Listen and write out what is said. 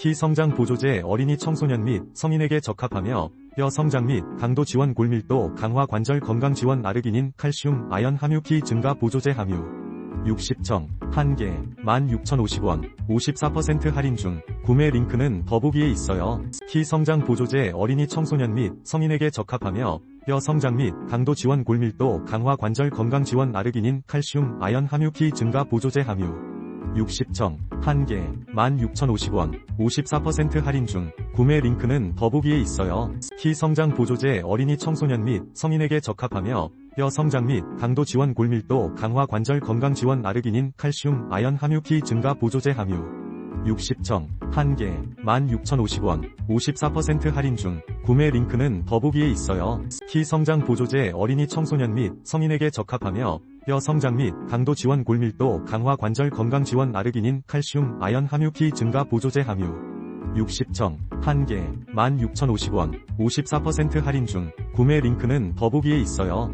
키 성장 보조제 어린이 청소년 및 성인에게 적합하며 뼈 성장 및 강도 지원 골밀도 강화 관절 건강 지원 아르기닌 칼슘 아연 함유 키 증가 보조제 함유 60정 1개 16,050원 54% 할인 중 구매 링크는 더보기에 있어요. 키 성장 보조제 어린이 청소년 및 성인에게 적합하며 뼈 성장 및 강도 지원 골밀도 강화 관절 건강 지원 아르기닌 칼슘 아연 함유 키 증가 보조제 함유 60정 1개 16,050원 54% 할인 중 구매 링크는 더보기에 있어요. 키 성장 보조제 어린이 청소년 및 성인에게 적합하며 뼈 성장 및 강도 지원 골밀도 강화 관절 건강 지원 아르기닌 칼슘 아연 함유 키 증가 보조제 함유 60정 1개 16,050원 54% 할인 중 구매 링크는 더보기에 있어요. 키 성장 보조제 어린이 청소년 및 성인에게 적합하며 뼈 성장 및 강도 지원 골밀도 강화 관절 건강 지원 아르기닌 칼슘 아연 함유 키 증가 보조제 함유 60정 1개 16,050원 54% 할인 중 구매 링크는 더보기에 있어요.